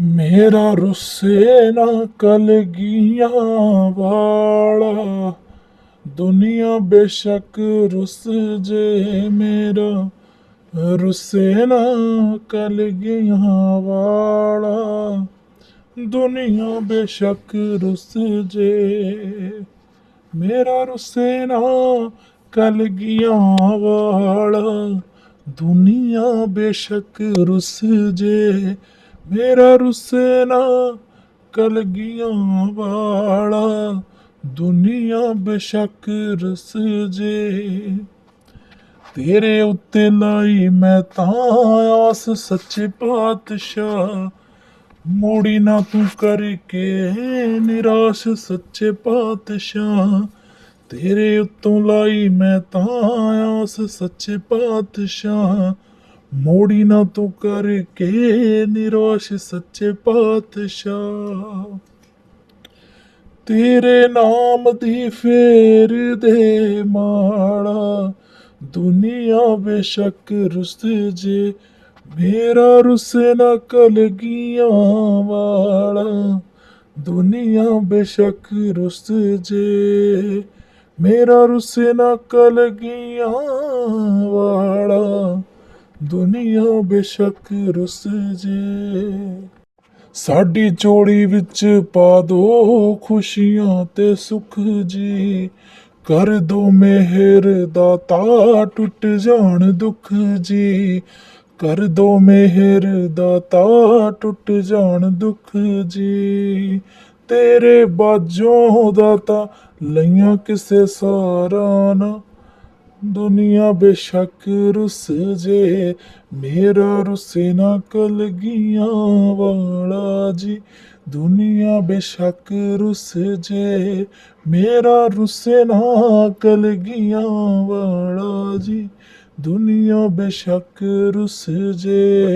ਮੇਰਾ ਰੁੱਸੇ ਨਾ ਕਲਗੀਆਂ ਵਾਲਾ। ਦੁਨੀਆ ਬੇਸ਼ੱਕ ਰੁੱਸ ਜੇ ਮੇਰਾ। ਰੁੱਸੇ ਨਾ ਕਲਗੀਆਂ ਵਾਲਾ। ਦੁਨੀਆ ਬੇਸ਼ੱਕ ਰੁੱਸ ਜੇ ਮੇਰਾ ਰੁੱਸੇ ਨਾ ਕਲਗੀਆਂ ਵਾਲਾ। ਦੁਨੀਆ ਬੇਸ਼ੱਕ ਰੁੱਸ ਜੇ ਮੇਰਾ ਰੁੱਸੇ ਨਾ ਕਲਗੀਆਂ ਵਾਲਾ, ਦੁਨੀਆ ਬੇਸ਼ੱਕ ਰਸ ਜੇ। ਤੇਰੇ ਉੱਤੇ ਲਾਈ ਮੈਂ ਤਾਂ ਆਸ ਸੱਚੇ ਪਾਤਸ਼ਾਹ। ਮੋੜੀ ਨਾ ਤੂੰ ਕਰਕੇ, ਨਿਰਾਸ਼ ਸੱਚੇ ਪਾਤਸ਼ਾਹ। ਤੇਰੇ ਉੱਤੋਂ ਲਾਈ ਮੈਂ ਤਾਂ ਆਸ ਸੱਚੇ ਪਾਤਸ਼ਾਹ। ਮੋੜੀ ਨਾ ਤੂੰ ਕਰਕੇ ਨਿਰਾਸ਼ ਸੱਚੇ ਪਾਤਸ਼ਾਹ ਤੇਰੇ ਨਾਮ ਦੀ ਫੇਰ ਦੇ ਮਾੜਾ ਦੁਨੀਆ ਬੇਸ਼ੱਕ ਰੁੱਸ ਜੇ ਮੇਰਾ ਰੁੱਸੇ ਨਾ ਕਲਗੀਆਂ ਵਾਲਾ ਦੁਨੀਆ ਬੇਸ਼ੱਕ ਰੁੱਸ ਜੇ ਮੇਰਾ ਰੁੱਸੇ ਨਾ ਕਲਗੀਆਂ ਵਾਲਾ ਦੁਨੀਆ ਬੇਸ਼ੱਕ ਰੁੱਸ ਜੇ। ਸਾਡੀ ਜੋੜੀ ਵਿੱਚ ਪਾ ਦੋ ਖੁਸ਼ੀਆਂ ਤੇ ਸੁਖ ਜੀ। ਕਰ ਦੋ ਮਿਹਰ ਦਾਤਾ ਟੁੱਟ ਜਾਣ ਦੁੱਖ ਜੀ। ਕਰ ਦੋ ਮਿਹਰ ਦਾਤਾ ਟੁੱਟ ਜਾਣ ਦੁੱਖ ਜੀ। ਤੇਰੇ ਬਾਝੋਂ ਦਾਤਾ ਲਈਆਂ ਕਿਸੇ ਸਾਰਾ ਨਾ। ਦੁਨੀਆ ਬੇਸ਼ੱਕ ਰੁੱਸ ਜੇ, ਮੇਰਾ ਰੁੱਸੇ ਨਾ ਕਲਗੀਆਂ ਵਾਲਾ ਜੀ। ਦੁਨੀਆ ਬੇਸ਼ੱਕ ਰੁੱਸ ਜੇ, ਮੇਰਾ ਰੁੱਸੇ ਨਾ ਕਲਗੀਆਂ ਵਾਲਾ ਜੀ। ਦੁਨੀਆ ਬੇਸ਼ੱਕ ਰੁੱਸ ਜੇ।